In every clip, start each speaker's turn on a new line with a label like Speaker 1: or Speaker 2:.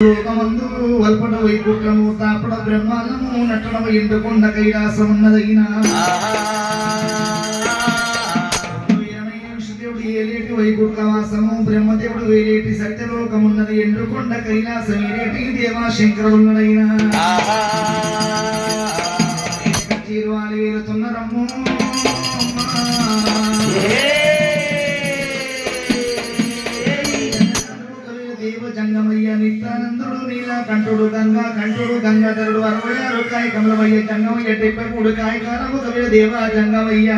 Speaker 1: లోకమందు వల్పట వైకుంఠము తాపడ బ్రహ్మాండము నటనము ఎండుకొండ కైలాసమున్నదైన దేవుడు ఏలేటి వైకుంఠవాసము బ్రహ్మదేవుడు వేలేటి సత్యలోకమున్నది ఎండుకొండ కైలాసం ఏలేటి దేవా నీల గంగ కంటుడు కంఠుడు గంగాధరుడు అరవై ఆరు కాయ కమలమయ్య చంగమయ్య డెబ్బై మూడు కాయ కారము కవిడ దేవ జంగమయ్య.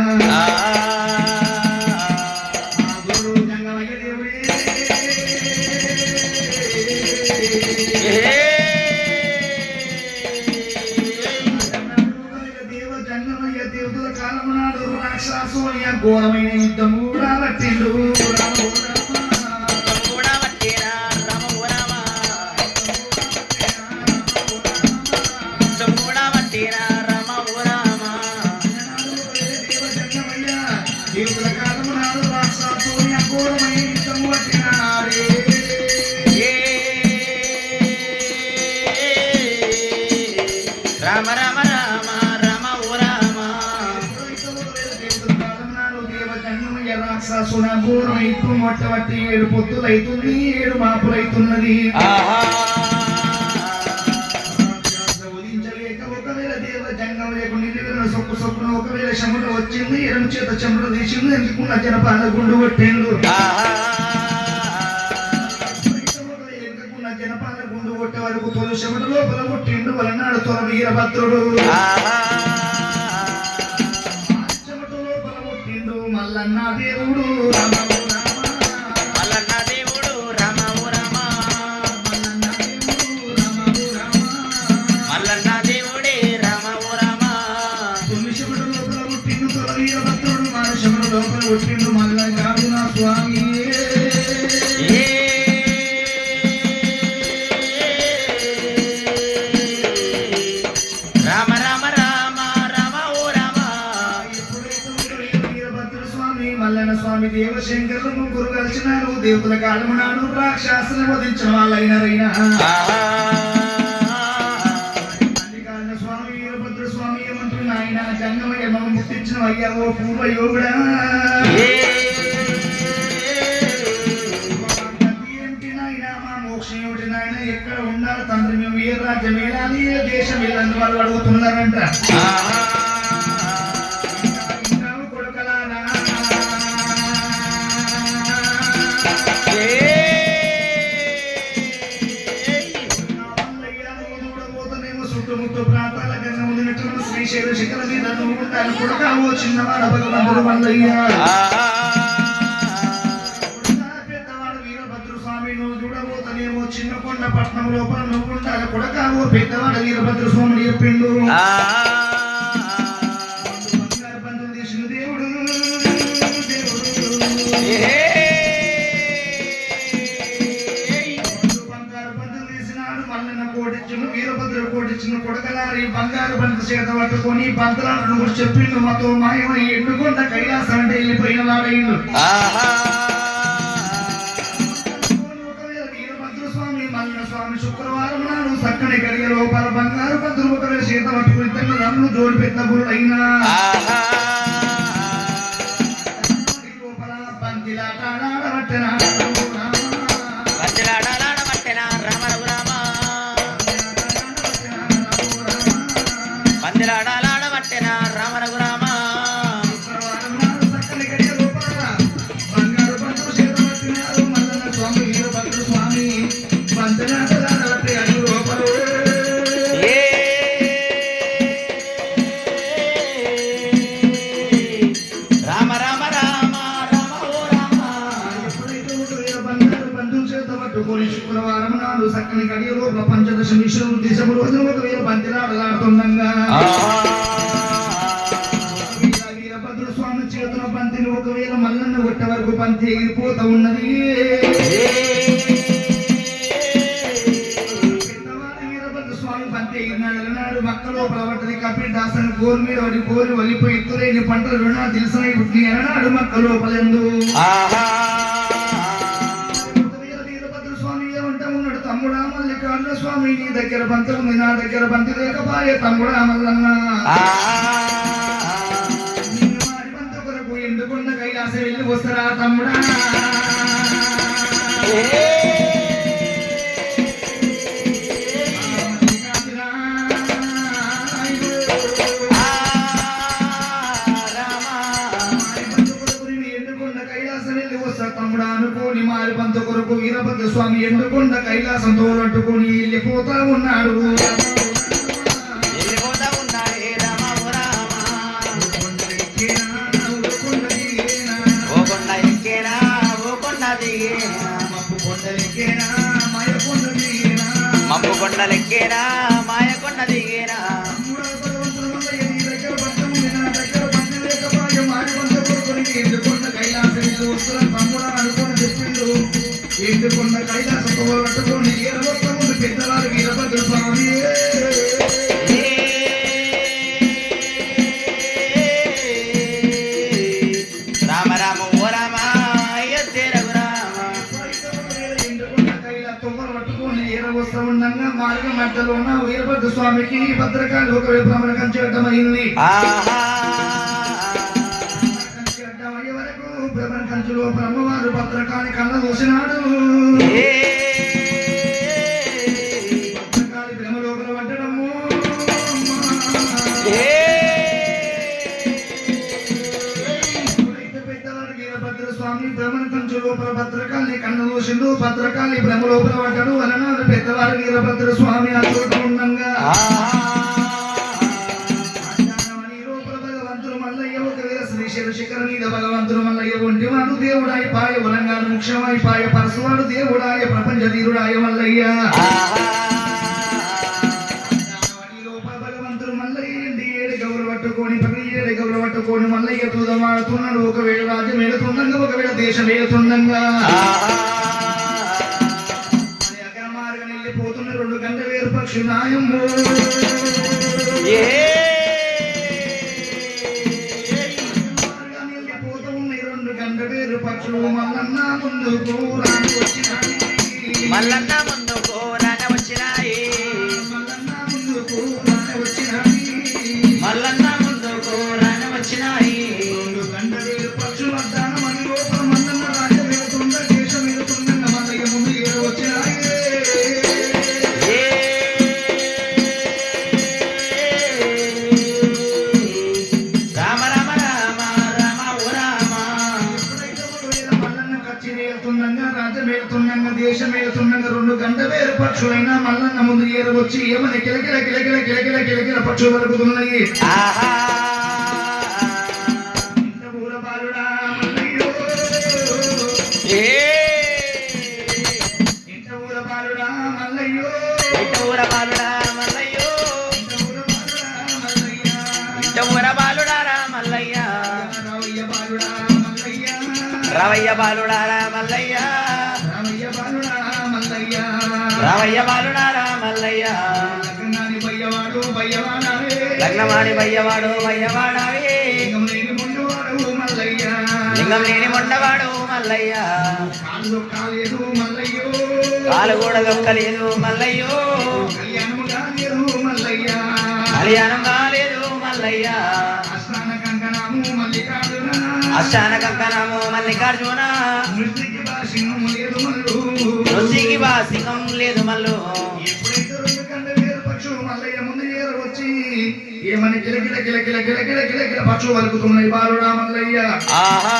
Speaker 1: రామ
Speaker 2: రామ రామ రామ ఓ రామ.
Speaker 1: మొట్టమొదటి ఏడు పొత్తులైతుంది ఏడు మాపులైతున్నది
Speaker 2: ఆహా.
Speaker 1: ఉదించలేక ఒకవేళ సొక్కు సొక్కున ఒకవేళ శముడు వచ్చింది ఎడమ చేత చెమట తీసింది ఎందుకున్న జనపాల గుండు కొట్టిండు
Speaker 2: ఆహా.
Speaker 1: వీరభద్రుడు ముట్టించిన అయ్యా ఓ పూర్వ యోగుడా
Speaker 2: ఏ
Speaker 1: ఏంటి నాయన మా మోక్షం ఏమిటి నాయన ఎక్కడ ఉండాలి తండ్రి మేము ఏ రాజ్యం వెళ్ళాలి ఏ దేశం వెళ్ళాలని వాళ్ళు అడుగుతున్నారంట కొడుకా ఓ చిన్నవాడ భగవంతుడు మల్లయ్య? చూడబోతేనేమో చిన్న కొండ పట్నం లోపల నువ్వు ఉండాలి కొడుకా ఓ పెద్దవాడు వీరభద్ర స్వామి చెప్పిండు బంతలాలను కూడా చెప్పిండు మాతో మాయమై ఎండుకొండ కైలాసం అంటే వెళ్ళిపోయిన స్వామి శుక్రవారం నాడు చక్కని కలిగే లోపల బంగారు బంధువులు ఒకవేళ చేత పట్టుకుని తెల్ల రమ్ములు జోడి పెద్ద గురుడైనా లోపల బంతిలాట పంతి ఎగిరిపోతా ఉన్నది స్వామి పంతి ఎగిరినాడు నాడు మక్క లోపల పట్టది కపి దాసని గోరు మీద పడి గోరు వలిపోయి ఇత్తులేని పంటలు రుణా తెలిసిన ఎనాడు మక్క లోపలందు. తమ్ముడా మల్లికార్జున స్వామి నీ దగ్గర ఉంది నా దగ్గర బంతి లేకపాయే తమ్ముడా మల్లన్న. వస్తా తమ్ముడా. అనుకోని మారి కొరకు వీరభద్ర స్వామి ఎండుకున్న కైలాసం తోలట్టుకుని వెళ్ళిపోతా ఉన్నాడు
Speaker 2: కొండలెక్కేనా? మాయ కొండ దిగేనా?
Speaker 1: ఎందుకున్న కైలాసంతో పట్టుకొని ఏరవస్తముందు పెద్దవారు వీరభద్ర స్వామి స్వామికి భద్రకాళి ఒక విభ్రమణ కంచెట్టమైంది
Speaker 2: ఆహా.
Speaker 1: కంచెట్టమయ్యే వరకు భ్రమణ కంచులో బ్రహ్మవారు భద్రకాళి కళ్ళ చూసినాడు చూసిండు భద్రకాళి భ్రమ లోపల పడ్డాడు అలనాడు పెద్దవాడు వీరభద్ర స్వామి చోట ఉండంగా భగవంతుడు మల్లయ్య ఒంటివాడు దేవుడాయ పాయ ఉలంగాను ముఖ్యమై పాయ పరశువాడు దేవుడాయ ప్రపంచ తీరుడాయ మల్లయ్య. భగవంతుడు మల్లయ్య ఏడు గౌరవ పట్టుకొని ఏడు గౌరవ పట్టుకొని మల్లయ్య తూదమాడుతున్నాడు. ఒకవేళ రాజ్యం ఏడుతుండగా ఒకవేళ దేశం ఏడుతుండగా గంట వేరు పక్షులు మల్లన్న ముందుకు రాని వచ్చినాయి.
Speaker 2: మల్లన్న
Speaker 1: వెళ్తుండగా దేశం వెళ్తుండగా రెండు గంట వేరు పక్షులైనా మల్లన్న ముందు ఏరు వచ్చి ఏమని కిలకిల కిలకిల కిలకిల కిలకిల పక్షులు వలుకుతున్నాయి
Speaker 2: ఆహా!
Speaker 1: ఇంత ఊర రామయ్య బాలుడా రామల్లయ్య. బయ్యవాడు బయ్యవాడావే
Speaker 2: లగ్నమాడి బయ్యవాడు వయ్యవాడావే
Speaker 1: లింగం లేని ముందువాడు మల్లయ్య
Speaker 2: లింగం లేని మొండవాడు మల్లయ్య.
Speaker 1: కాలేదు మల్లయ్యో
Speaker 2: కాలు కూడా దొక్కలేదు మల్లయ్యో.
Speaker 1: కాలేదు మల్లయ్య
Speaker 2: కళ్యాణం కాలేదు మల్లయ్య.
Speaker 1: అస్నాన కంకణము మల్లికార్జున.
Speaker 2: అష్టాన కంకణము మల్లికార్జున. రుచికి వాసింగం లేదు మల్లు.
Speaker 1: ఎప్పుడైతే రెండు కండ వేరు పక్షులు మల్లయ్య ముందు ఏరు వచ్చి ఏమని కిలకిల కిలకిల కిలకిల కిలకిల పక్షులు వలుకుతున్నాయి బాలుడా మల్లయ్య.
Speaker 2: ఆహా.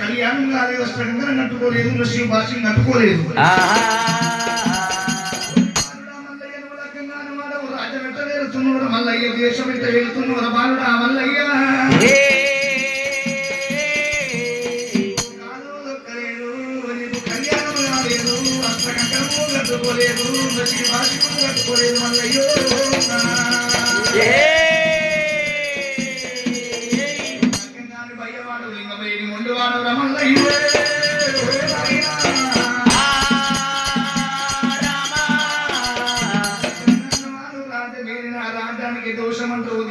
Speaker 1: కళ్యాణం కాలేదు స్పందన కట్టుకోలేదు భాష్యం కట్టుకోలేదు.
Speaker 2: ఆహా.
Speaker 1: లింగమేని మొండివాడు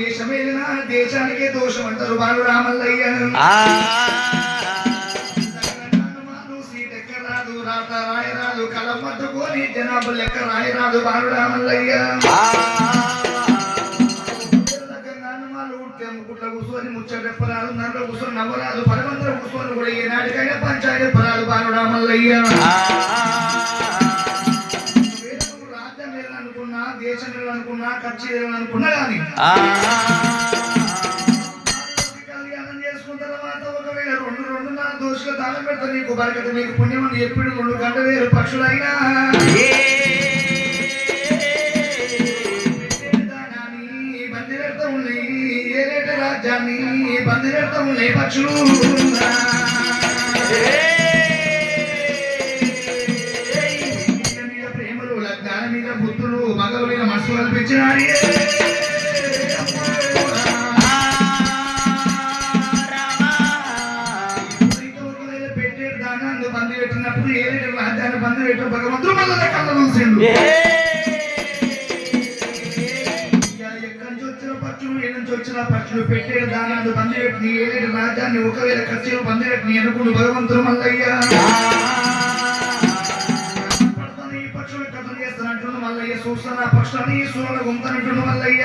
Speaker 1: దేశమేలినా దేశానికే దోషం అంటారు బాలు రామల్లయ్య సీటెక్క రాదు రాత రాయరాదు కలం పట్టుకొని జనాభా లెక్క రాయరాదు బాలు రామల్లయ్య కూర్చొని ముచ్చటెప్పరాదు నన్ను కూర్చొని నవ్వరాదు పరమందరం కూర్చొని కూడా ఏ నాటికైనా పంచాయతీ
Speaker 2: ఆ.
Speaker 1: వేదము రాజ్యం వెళ్ళాలనుకున్నా దేశం వెళ్ళాలనుకున్నా ఖర్చు వెళ్ళాలనుకున్నా కానీ దోషులు దానం పెడతా నీకు బరకత నీకు పుణ్యం అని ఎప్పుడు రెండు గంట వేరు పక్షులైనా బంది పెడతా ఉన్నాయి మీద ప్రేమలు లగ్నాల మీద బుద్ధులు మగల మీద మనసు కల్పించినారు పెట్టేడు దానాన్ని బంది పెట్టినప్పుడు ఏలేట రాజ్యాన్ని పెట్టు భగవంతుడు మళ్ళీ కళ్ళ చూసిండు ఏ నుంచి వచ్చిన పక్షులు పెట్టే దానాలు బంది ఏడు రాజ్యాన్ని ఒకవేళ ఖర్చులు బంది పెట్టి భగవంతుడు మల్లయ్య. పక్షులు కథలు చేస్తానంటుండు మల్లయ్య. చూస్తున్న పక్షులని సూరలు గుంతనంటుండు మల్లయ్య.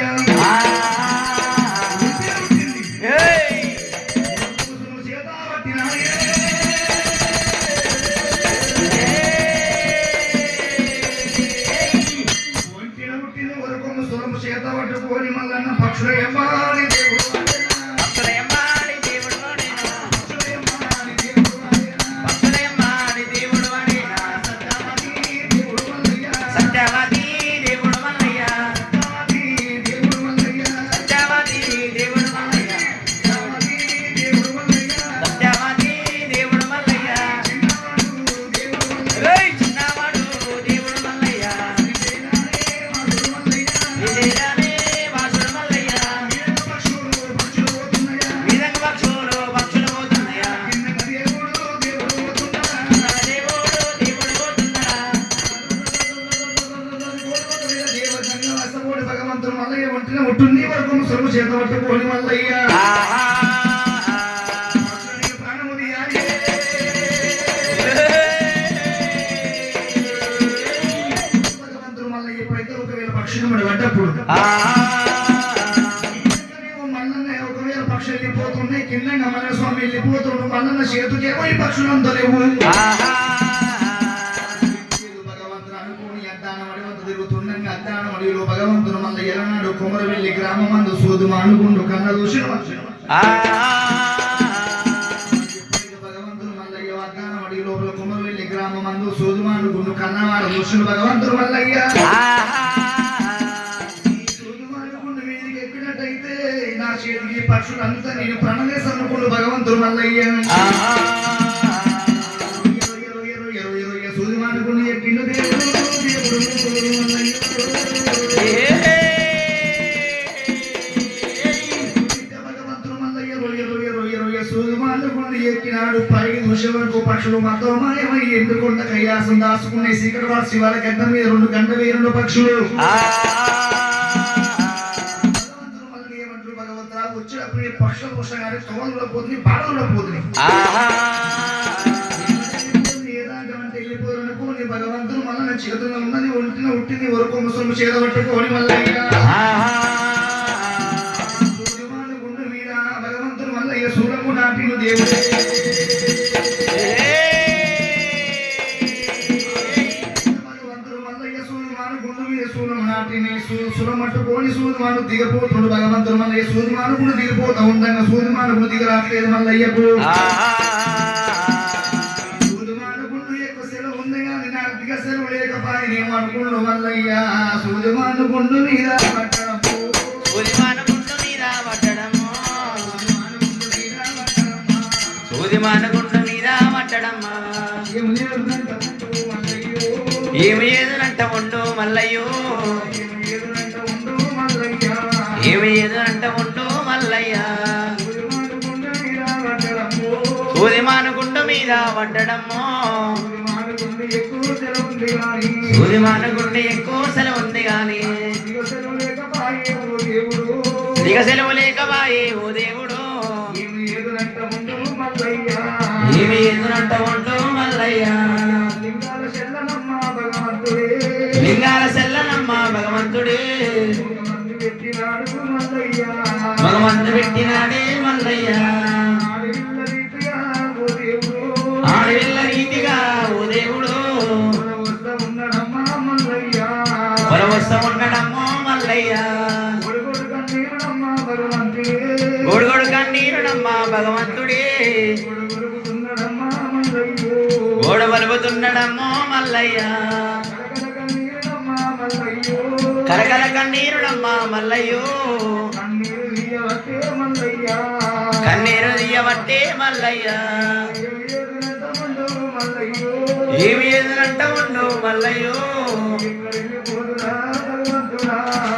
Speaker 1: భగవంతుడు మల్లయ్య ఒంటిన ఉంటుంది వరకు చేత పట్టుకోని మల్లయ్య. ఒకవేళ పడ్డప్పుడు. మల్లన్న పక్షులు వెళ్ళిపోతున్నాయి కింద మన స్వామి వెళ్ళిపోతుండు. మల్లన్న చేతుకేమో ఈ పక్షులు అందలేవు. ఎలనాడు కొమరవెల్లి గ్రామమందు సూదు మానుకుండు కన్న దూషణ భగవంతుడు మల్లయ్య అద్దానం అడివి లోపల కొమరవెల్లి గ్రామమందు సూదు మానుకుండు కన్నవాడు భగవంతుడు మల్లయ్య. సూదు మానుకుండు మీదికి ఎక్కినట్టయితే నా చేతికి పక్షులు అంతా నేను ప్రణవేశం అనుకుండు భగవంతుడు మల్లయ్య పక్షులు మతో మాయమై ఎండుకుంట కైలాసం దాచుకునే సీకటి వాడు శివాల గడ్డ మీద రెండు గంట పక్షులు. వచ్చేటప్పుడు ఈ పక్షుల కానీ తోలు పోతుంది భగవంతుడు మళ్ళీ నా చేతుల్లో ఉన్నది ఒంటిన ఉట్టింది వరకు ముసలు మీద భగవంతుడు సూరము నాటిను దేవుడే. నాటిని సురమట్టుకోని సూర్యమాను దిగపోతుండు భగవంతుడు మల్లయ్య సూర్యమాను కూడా దిగిపోతా ఉండగా. సూర్యమాను కూడా దిగరాట్లేదు మల్లయ్యకు సూర్యమానుకుంటూ ఎక్కువ సెలవు ఉంది కానీ నాకు దిగ సెలవు లేకపాయి అనుకుండు మల్లయ్య మీద పట్టడము.
Speaker 2: సూదిమానగుండు మీద
Speaker 1: మీద పట్టడమా.
Speaker 2: సూదిమానగుండు మీద పట్టడమ్మా
Speaker 1: ఏం లేదంటూ మల్లయ్యో.
Speaker 2: ఏమి ఏదనంట ఉండు మల్లయ్యో
Speaker 1: ఉండు మల్లయ్య. మీద పట్టడము.
Speaker 2: సూదిమానగుండు మీద పట్టడము
Speaker 1: సూర్యమానుకుండు ఎక్కువ సెలవు ఉంది కానీ.
Speaker 2: ఇక సెలవు లేకబాయే ఓ దేవుడు.
Speaker 1: ఏమి ఎదురంట ఉండు మందు పెట్టినాడే మల్లయ్య.
Speaker 2: ఆడవిల్ల రీతిగా ఓ దేవుడు.
Speaker 1: వద్ద మల్లయ్య
Speaker 2: వరవస్త ఉండడమ్మో మల్లయ్య.
Speaker 1: గొడుగొడు కన్నీరుడమ్మా భగవంతుడే.
Speaker 2: గోడ బలుపుతున్నడమ్మో మల్లయ్య.
Speaker 1: కలకల కన్నీరుడమ్మా మల్లయ్యో. కన్నీరు మల్లయ్య.
Speaker 2: తీయబట్టే మల్లయ్య. ఏమి ఎదురంట ఉండు మల్లయ్యో.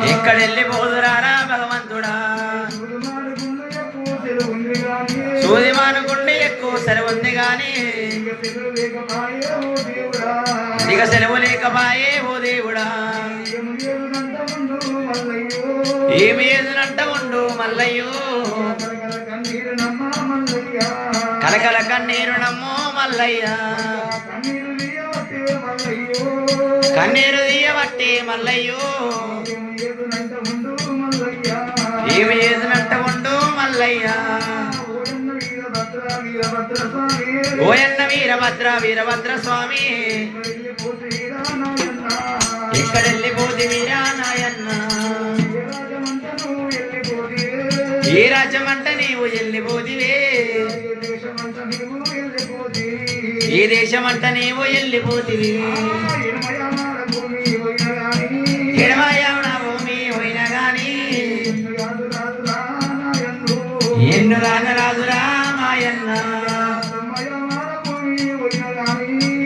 Speaker 2: ఎక్కడ వెళ్ళిపోదురారా భగవంతుడా. సూది మానుకుండి ఎక్కువ సెలవు ఉంది గాని.
Speaker 1: ఇక
Speaker 2: సెలవు లేకపాయే ఓ దేవుడా. ఏమి ఏదనంట ఉండు మల్లయ్యో?
Speaker 1: కలకల
Speaker 2: కన్నీరు నమ్మో మల్లయ్య.
Speaker 1: కన్నీరు
Speaker 2: తీయబట్టి మల్లయ్యో. ఏమి ఏదనంట ఉండు మల్లయ్య. ఓయన్న వీరభద్ర వీరభద్ర స్వామి ఎక్కడెళ్ళిపోతి వీరా నాయన్నా
Speaker 1: ఏ
Speaker 2: రాజ్యమంట నీవు వెళ్ళిపోతివే
Speaker 1: ఏ దేశమంట నీవు వెళ్ళిపోతే
Speaker 2: ఏ దేశమంట నీవు వెళ్ళిపోతివి
Speaker 1: భూమి పోయిన గాని.
Speaker 2: ఎన్ను రాన రాజురా మాయన్న.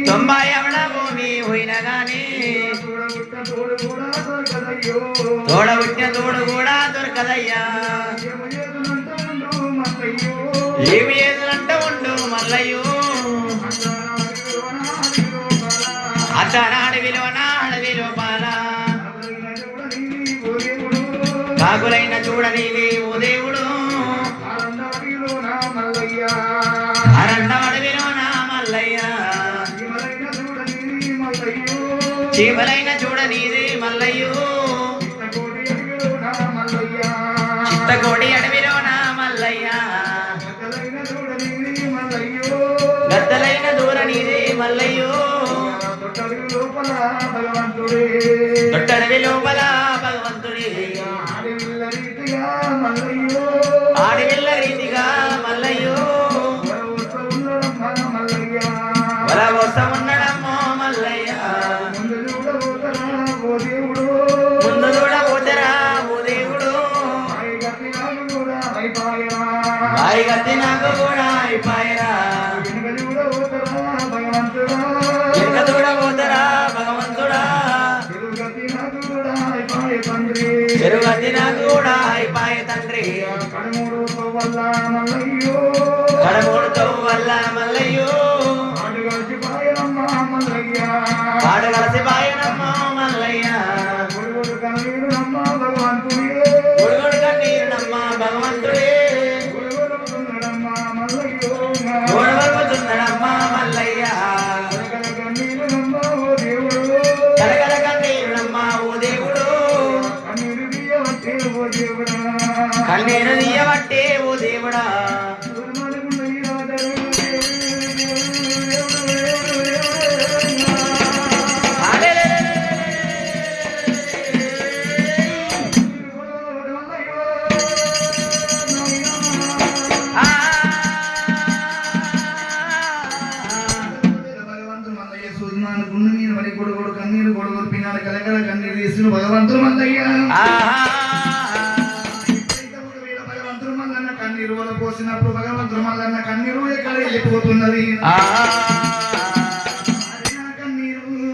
Speaker 2: తొంభై అవన భూమి పోయిన గాని
Speaker 1: చూడబుట్ట తోడు కూడా దొరకదయ్యో.
Speaker 2: ఏమి ఏదంట ఉండు మల్లయ్యూ. అతనాడు విలువ నాడు విలువ కాకులైన చూడని ఓ దేవుడు. అరణ్యమడు విలువ నా మల్లయ్య. చీమలైన చూడనీదే దూరనీది మల్లయ్యో
Speaker 1: భగవంతుడే
Speaker 2: దొట్టడవి లోపల భగవంతుడి. ఆడివిల్ల రీతిగా మల్లయ్యో.
Speaker 1: మల్లయ్య
Speaker 2: వల వస్త ఉన్నడమ్మో మల్లయ్య.
Speaker 1: ముందు చూడబోతరా ఓ దేవుడు. కన్నీరు
Speaker 2: తీయబట్టే ఓ దేవుడా.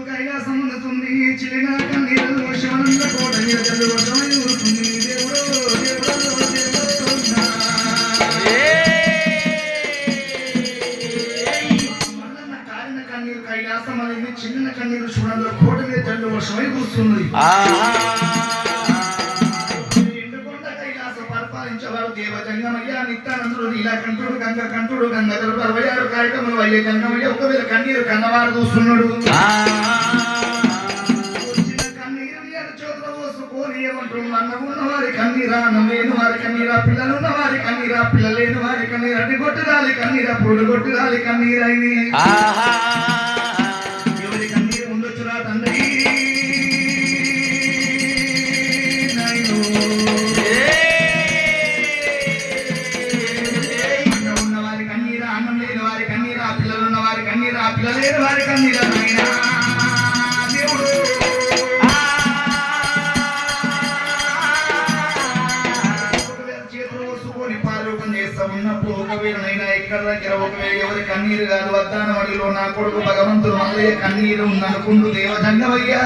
Speaker 1: కైలాసం అందుతుంది చిలిన కన్నీరు శివనంద కోట పొడగొట్టుదాలి కన్నీరా పొడగొట్టుదాలి కన్నీరైంది
Speaker 2: ఆహా!
Speaker 1: కొడుకు భగవంతుడు అన్నయ్య కన్నీరు ఉందనుకుంటూ
Speaker 2: దేవదండవయ్యా